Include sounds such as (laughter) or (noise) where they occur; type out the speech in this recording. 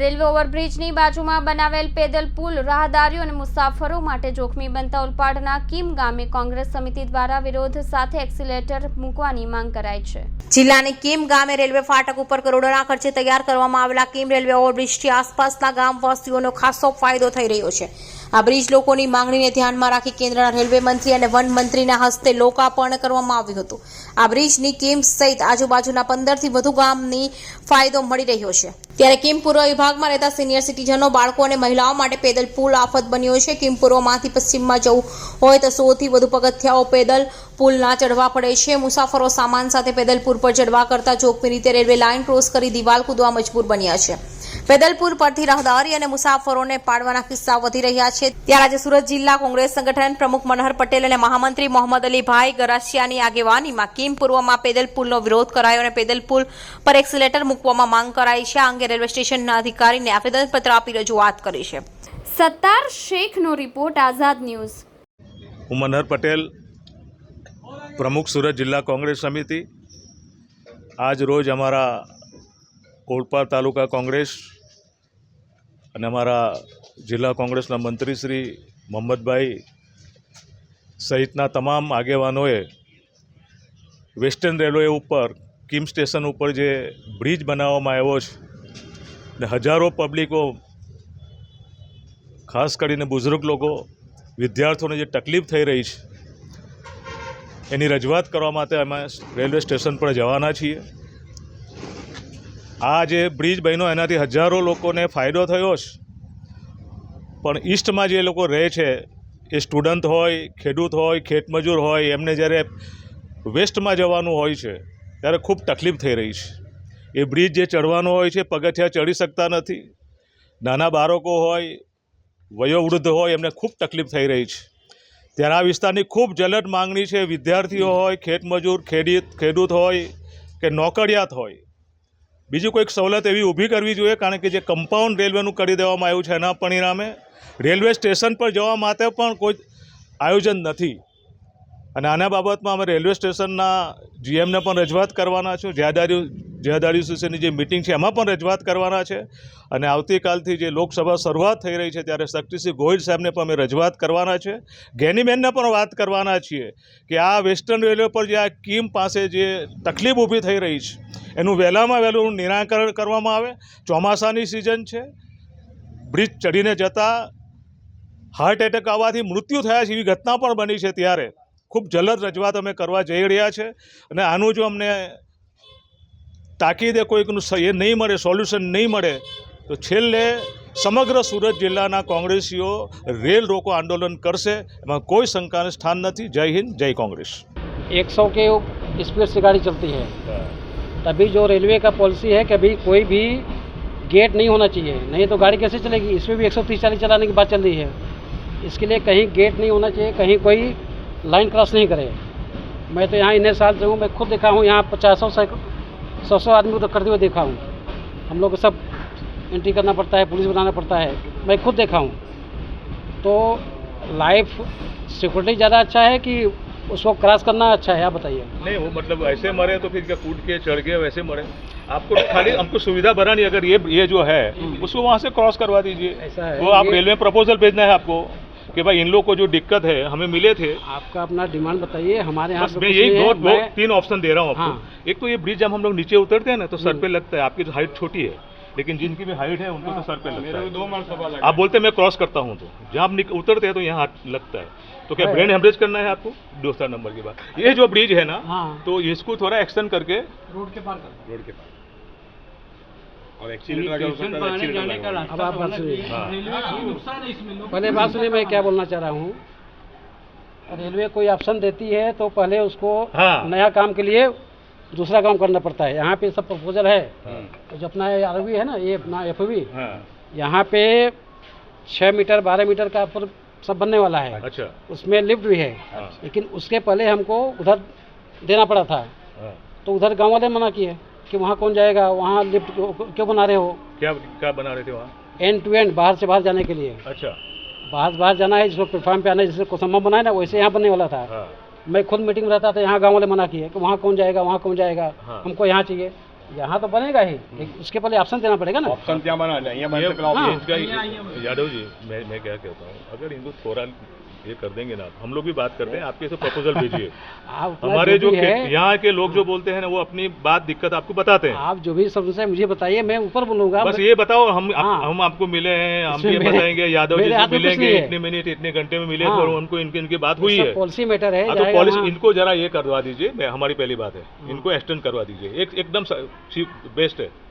Railway ઓવરબ્રિજની બાજુમાં બનાવેલ પેદલ પુલ રાહદારીઓ અને મુસાફરો માટે જોખમી બનતા ઉલપાડના કિમ ગામે કોંગ્રેસ સમિતિ દ્વારા વિરોધ સાથે એક્સિલેટર મૂકવાની માંગ કરાઈ છે. જિલ્લાની કીમ ગામે રેલવે ફાટક ઉપર કરોડોના ખર્ચે તૈયાર કરવામાં આવેલા કીમ રેલવે ઓવરબ્રિજથી આસપાસના ગામવાસીઓનો ખાસો ફાયદો થઈ રહ્યો છે. આ બ્રિજ લોકોની માંગણીને ધ્યાનમાં રાખી કેન્દ્રના રેલવે મંત્રી અને વન મંત્રીના હસ્તે લોકાર્પણ કરવામાં આવ્યું હતું. આ બ્રિજની કીમ સહિત આજુબાજુના પંદરથી વધુ ગામની ફાયદો મળી રહ્યો છે. ત્યારે કીમ પૂર્વ વિભાગમાં રહેતા સિનિયર સિટીઝનો, બાળકો અને મહિલાઓ માટે પેદલ પુલ આફત બન્યો છે. કીમ પૂર્વમાંથી પશ્ચિમમાં જવું હોય તો સોથી વધુ પગથિયાઓ પેદલ પુલ ના ચડવા પડે છે. મુસાફરો સામાન સાથે પેદલ પુલ પર ચડવા કરતા જોખમી રીતે રેલવે લાઇન ક્રોસ કરી દિવાલ કૂદવા મજબૂર બન્યા છે. પેદલપુર પરથી રાહદારી અને મુસાફરોને પાડવાના કિસ્સા વધી રહ્યા છે. ત્યારે આજે સુરત જિલ્લા કોંગ્રેસ સંગઠન પ્રમુખ મનહર પટેલ અને મહામંત્રી મોહમ્મદ અલીભાઈ ગરાસિયાની આગેવાનીમાં કિમ પૂર્વમાં પેદલ પુલનો વિરોધ કરાયો અને પેદલ પુલ પર એક્સિલેટર મૂકવામાં માંગ કરાઈ છે. આ અંગે રેલવે સ્ટેશનના અધિકારીને આવેદનપત્ર આપી રજૂઆત કરી છે. સત્તાર શેખનો રિપોર્ટ આઝાદ ન્યૂઝ. હું મનહર પટેલ પ્રમુખ સુરત જિલ્લા કોંગ્રેસ સમિતિ. આજ રોજ અમારા ઓલપાડ તાલુકા કોંગ્રેસ અને અમારા જિલ્લા કોંગ્રેસના મંત્રી શ્રી મોહમ્મદભાઈ સહિતના તમામ આગેવાનોએ વેસ્ટર્ન રેલવે ઉપર, કિમ સ્ટેશન ઉપર જે બ્રિજ બનાવવામાં આવ્યો છે ને હજારો પબ્લિકો, ખાસ કરીને બુઝુર્ગ લોકો, વિદ્યાર્થીઓને જે તકલીફ થઈ રહી છે, એની રજૂઆત કરવા માટે અમે રેલવે સ્ટેશન પર જવાના છીએ. આ જે બ્રિજ બન્યો, એનાથી હજારો લોકોને ફાયદો થયો છે પણ ઈસ્ટમાં જે લોકો રહે છે, એ સ્ટુડન્ટ હોય, ખેડૂત હોય, ખેતમજૂર હોય, એમને જ્યારે વેસ્ટમાં જવાનું હોય છે, ત્યારે ખૂબ તકલીફ થઈ રહી છે. એ બ્રિજ જે ચડવાનો હોય છે, પગથિયા ચડી શકતા નથી. નાના બાળકો હોય, વયોવૃદ્ધ હોય, એમને ખૂબ તકલીફ થઈ રહી છે. ત્યારે આ વિસ્તારની ખૂબ જલદ માંગણી છે, વિદ્યાર્થીઓ હોય, ખેતમજૂર ખેડૂત ખેડૂત હોય કે નોકરિયાત હોય બીજી કોઈક સવલત એવી ઊભી કરવી જોઈએ, કારણ કે જે કમ્પાઉન્ડ રેલવેનું કરી દેવામાં આવ્યું છે એના પરિણામે રેલવે સ્ટેશન પર જવા માટે પણ કોઈ આયોજન નથી. અને આના બાબતમાં અમે રેલવે સ્ટેશનના જીએમને પણ રજૂઆત કરવાના છું જયાદારી જયાદારી એસોસિએશનની જે મિટિંગ છે, એમાં પણ રજૂઆત કરવાના છે. અને આવતીકાલથી જે લોકસભા શરૂઆત થઈ રહી છે, ત્યારે શક્તિસિંહ ગોહિલ સાહેબને પણ અમે રજૂઆત કરવાના છે. ગેનીબેનને પણ વાત કરવાના છીએ કે આ વેસ્ટર્ન રેલવે પર જે આ કીમ પાસે જે તકલીફ ઊભી થઈ રહી છે, એનું વહેલામાં વહેલું નિરાકરણ કરવામાં આવે. ચોમાસાની સિઝન છે. બ્રિજ ચડીને જતાં હાર્ટ એટેક આવવાથી મૃત્યુ થયા છે એવી ઘટના પણ બની છે ત્યારે. ખૂબ જલદ રજૂઆત અમે કરવા જઈ રહ્યા છે. અને આનું જો અમને તાકીદે કોઈકનું સ- એ નહીં મળે સોલ્યુશન નહીં મળે તો છેલ્લે સમગ્ર સુરત જિલ્લાના કોંગ્રેસીઓ રેલ રોકો આંદોલન કરશે એમાં કોઈ શંકાને સ્થાન નથી જય હિન્દ જય કોંગ્રેસ एक सौ के स्पीड से गाड़ी चलती है तभी जो रेलवे का पॉलिसी है कि अभी कोई भी गेट नहीं होना चाहिए नहीं तो गाड़ी कैसे चलेगी इसमें भी एक सौ तीस चालीस चलाने की बात चल रही है इसके लिए कहीं गेट नहीं होना चाहिए कहीं कोई लाइन क्रॉस नहीं करे मैं तो यहाँ इतने साल से हूँ मैं खुद देखा हूँ यहाँ पचासों सौ सौ आदमी को तो करते हुए देखा हूँ। हम लोग को सब एंट्री करना पड़ता है पुलिस बनाना पड़ता है। मैं खुद देखा हूँ। तो लाइफ सिक्योरिटी ज़्यादा अच्छा है कि उसको क्रॉस करना अच्छा है? आप बताइए। नहीं वो मतलब ऐसे मरे तो फिर क्या कूद के चढ़ गए वैसे मरे? आपको खाली हमको सुविधा बनानी अगर ये ये जो है उसको वहाँ से क्रॉस करवा दीजिए। ऐसा है। वो आप रेलवे प्रपोजल भेजना है आपको। कि भाई इन लोग को जो दिक्कत है हमें मिले थे। आपका अपना डिमांड बताइए हमारे यहाँ मैं यही दो, दो मैं- तीन ऑप्शन दे रहा हूँ आपको। हाँ। एक तो ये ब्रिज जब हम लोग नीचे उतरते हैं ना तो सर पे लगता है आपकी हाइट छोटी है लेकिन जिनकी भी हाइट है उनको तो सर पे लगता है। दो आप बोलते हैं मैं क्रॉस करता हूँ तो। जहाँ आप उतरते हैं तो यहाँ लगता है। तो क्या ब्रेन हेमरेज करना है आपको? दूसरा नंबर की बात। ये जो ब्रिज है ना हाँ। तो इसको थोड़ा एक्सटेंड करके रोड के पार रोड के पास और अगर हो है। अब आप बात सुनिए हाँ। पहले बात सुनिए मैं क्या बोलना चाह रहा हूँ? रेलवे कोई ऑप्शन देती है तो पहले उसको हाँ। नया काम के लिए दूसरा काम करना पड़ता है। यहाँ पे सब प्रपोजल है। हाँ। तो जो अपना आर है ना ये अपना एफ़ हाँ। यहाँ पे छः मीटर बारह मीटर का ऊपर सब बनने वाला है। अच्छा। उसमें लिफ्ट भी है। हाँ। लेकिन उसके पहले हमको उधर देना पड़ा था। हाँ। तो उधर गाँव वाले मना किए कि वहाँ कौन जाएगा? वहाँ लिफ्ट क्यों बना रहे हो? क्या क्या बना रहे थे वहाँ? एंड टू एंड बाहर से बाहर जाने के लिए। अच्छा। बाहर बाहर जाना है जिसको प्लेटफॉर्म पे आना है जैसे कोसम्मा बनाए ना वैसे यहाँ बनने वाला था। हाँ। मैं खुद मीटिंग में रहता था यहाँ गाँव वाले मना किए कि वहाँ कौन जाएगा वहाँ कौन जाएगा? हाँ। हमको यहाँ चाहिए। यहाँ तो बनेगा ही। लेकिन उसके पहले ऑप्शन देना पड़ेगा ना। ऑप्शन क्या बना यहाँ बन हाँ। यादव जी मैं मैं क्या कहता हूँ अगर हिंदू थोड़ा ये कर देंगे ना। हम लोग भी बात करते हैं आपके से प्रपोजल भेजिए। (laughs) आप हमारे जो यहाँ के लोग जो बोलते हैं ना वो अपनी बात दिक्कत आपको बताते हैं। आप जो भी समस्या है मुझे बताइए मैं ऊपर बोलूँगा बस ये बताओ हम हाँ। हम आपको मिले हैं हम ये बताएँगे यादव जी मिलेंगे इतने मिनट इतने घंटे में मिले हाँ। और उनको इनकी इनकी बात हुई है। पॉलिसी मैटर है हाँ, तो पॉलिसी इनको जरा ये करवा दीजिए हमारी पहली बात है। इनको एक्सटेंड करवा दीजिए। एकदम बेस्ट है।